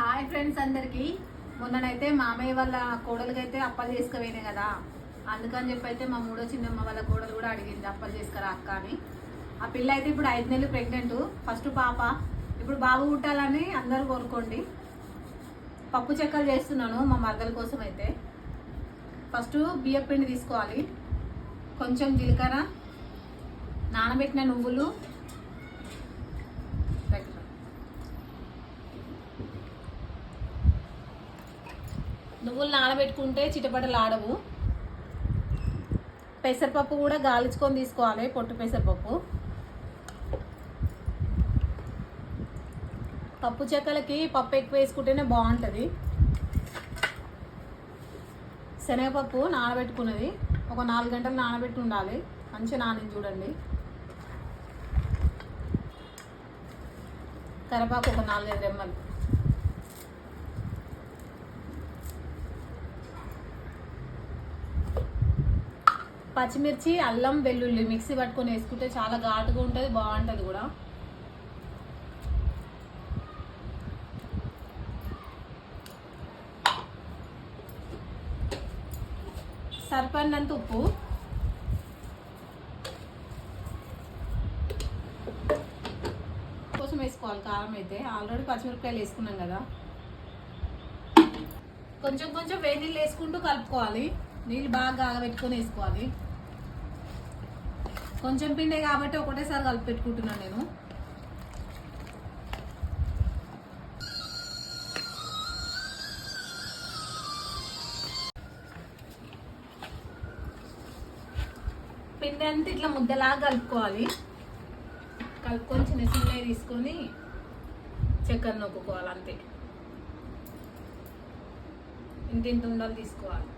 Hi friends అందరికి. మొన్ననైతే మామయ్య వాళ్ళ కోడలకైతే అయితే అప్పలు చేసుకుపోయినాయి కదా. అందుకని చెప్పి అయితే మా మూడో చిన్నమ్మ వాళ్ళ కోడలు కూడా అడిగింది అప్పలు చేసుకురా అక్క అని. ఆ పిల్ల అయితే ఇప్పుడు ఐదు నెలలు ప్రెగ్నెంట్ ఫస్ట్ పాప. ఇప్పుడు బాబు పుట్టాలని అందరూ కోరుకోండి. పప్పు చెక్కలు చేస్తున్నాను మా మరదల కోసం అయితే ఫస్ట్ బియ్యపిండి తీసుకోవాలి. కొంచెం జీలకర్ర నానబెట్టిన నువ్వులు నువ్వులు నానబెట్టుకుంటే చిటపటలు ఆడవు పెసరపప్పు కూడా గాలించుకొని తీసుకోవాలి పొట్టు పెసరపప్పు. పప్పు చెక్కలకి పప్పు ఎక్కువ వేసుకుంటేనే బాగుంటుంది. శనగపప్పు నానబెట్టుకున్నది. ఒక నాలుగు గంటలు నానబెట్టి ఉండాలి. మంచిగా నానింది చూడండి. కరివేపాకు ఒక నాలుగైదు రెమ్మలు. పచ్చిమిర్చి అల్లం వెల్లుల్లి మిక్సీ పట్టుకొని వేసుకుంటే చాలా ఘాటుగా ఉంటుంది బాగుంటుంది కూడా. సరిపడినంత ఉప్పు. కోసం వేసుకోవాలి కారం అయితే. ఆల్రెడీ పచ్చిమిరపకాయలు వేసుకున్నాం కదా. కొంచెం కొంచెం వేడి నీళ్ళు వేసుకుంటూ కలుపుకోవాలి. నీళ్ళు బాగా కాగబెట్టుకొని వేసుకోవాలి. కొంచెం పిండే కాబట్టి ఒకటేసారి కలిపి పెట్టుకుంటున్నాను నేను. పిండి అంతా ఇట్లా ముద్దలాగా కలుపుకోవాలి. కలుపుకొని చిన్న చిన్నవి తీసుకొని చక్కెర నొక్కుకోవాలి అంతే. ఇంత ఇంత ఉండాలి తీసుకోవాలి.